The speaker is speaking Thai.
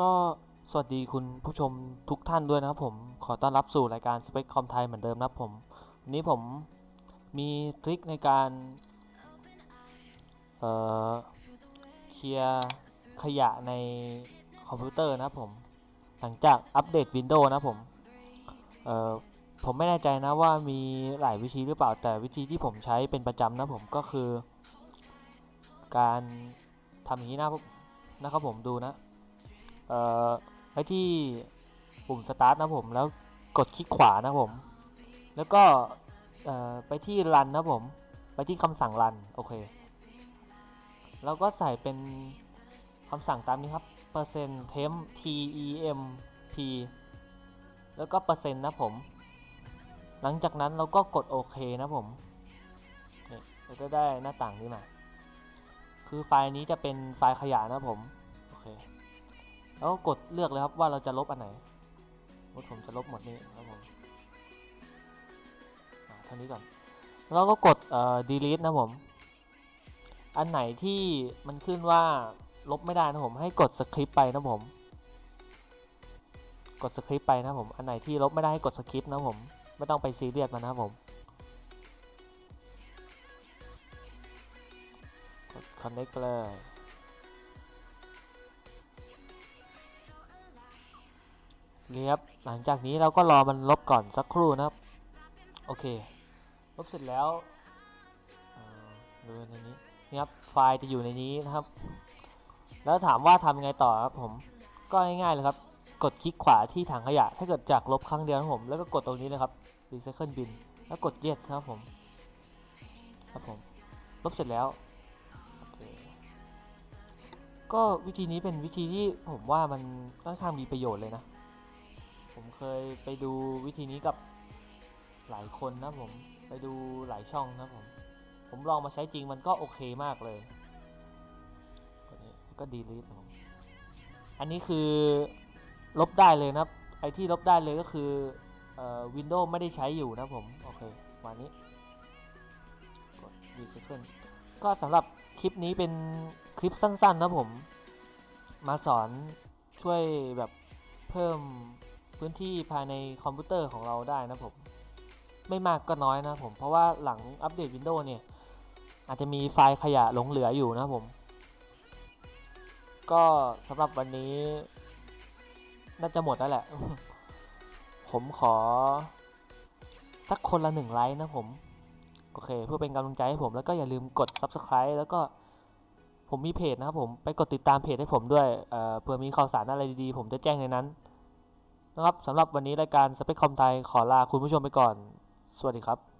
ก็สวัสดีคุณผู้ชมทุกท่านด้วยนะครับผมขอต้อนรับสู่รายการสเปคคอมไทยเหมือนเดิมนะครับผมวันนี้ผมมีทริคในการเอ่อเคลียร์ขยะในคอมพิวเตอร์นะครับผมหลังจากอัปเดต Windows นะผมเอ่อผมไม่แน่ใจนะว่ามีหลายวิธีหรือเปล่าแต่วิธีที่ผมใช้เป็นประจำนะผมก็คือ การทำอย่างนี้นะนะครับผมดูนะ เอ่อไปที่ปุ่ม start นะผมแล้วกดคลิกขวานะผม แล้วก็ไปที่ run นะผม ไปที่คำสั่ง run โอเคแล้วก็ใส่เป็นคำสั่งตามนี้ครับ percent temp t e m p แล้วก็เปอร์เซ็นต์นะผม หลังจากนั้นเราก็กดโอเคนะผมเราก็ได้หน้าต่างนี้มา คือไฟล์นี้จะเป็นไฟล์ขยะนะผม โอเค แล้วก็กดเลือกเลยครับว่าเราจะลบอันไหนว่าผมจะลบหมดนี้ครับผมเท่านี้ก่อน แล้วก็กดเอ่อ delete นะผม อันไหนที่มันขึ้นว่าลบไม่ได้นะผม ให้กด script ไปนะผม กด script ไปนะผม อันไหนที่ลบไม่ได้ให้กด skip นะผม ไม่ต้องไปซีเรียสมันนะผม กด connect ไปเลย นี่ครับหลังจากนี้เราก็รอมันลบก่อนสักครู่นะครับ โอเค ลบเสร็จแล้วดูในนี้นี่ครับไฟล์จะอยู่ในนี้นะครับ แล้วถามว่าทำยังไงต่อครับผมก็ง่ายๆเลยครับ กดคลิกขวาที่ถังขยะ ถ้าเกิดจากลบครั้งเดียวนะครับผม แล้วก็กดตรงนี้เลยครับ recycle bin แล้วกด yes นะครับผม ครับผม ลบเสร็จแล้ว ก็วิธีนี้เป็นวิธีที่ผมว่ามันค่อนข้างมีประโยชน์เลยนะ ผมเคยไปดูวิธีนี้กับหลายคนนะผมไปดูหลายช่องนะผม ผมลองมาใช้จริงมันก็โอเคมากเลยกดนี้แล้วก็ delete นะผมอันนี้คือลบได้เลยนะไอที่ลบได้เลยก็คือเอ่อ Windows ไม่ได้ใช้อยู่นะผม โอเคประมานี้กด recycle ก็สำหรับคลิปนี้เป็นคลิปสั้นๆนะผม มาสอนช่วยแบบเพิ่ม พื้นที่ภายในคอมพิวเตอร์ของเราได้นะผมไม่มากก็น้อยนะผมเพราะว่าหลังอัปเดต Windows เนี่ย อาจจะมีไฟล์ขยะหลงเหลืออยู่นะผม ก็สำหรับวันนี้ น่าจะหมดแล้วแหละ ผมขอ สักคนละหนึ่งไลค์นะผม โอเค เพื่อเป็นกำลังใจให้ผมแล้วก็อย่าลืมกด Subscribe แล้วก็ผมมีเพจนะครับผมไปกดติดตามเพจให้ผมด้วยเเผื่อมีข่าวสารอะไรดีๆ ผมจะแจ้งในนั้น นะครับสำหรับวันนี้รายการสเปคคอมไทยขอลาคุณผู้ชมไปก่อน สวัสดีครับ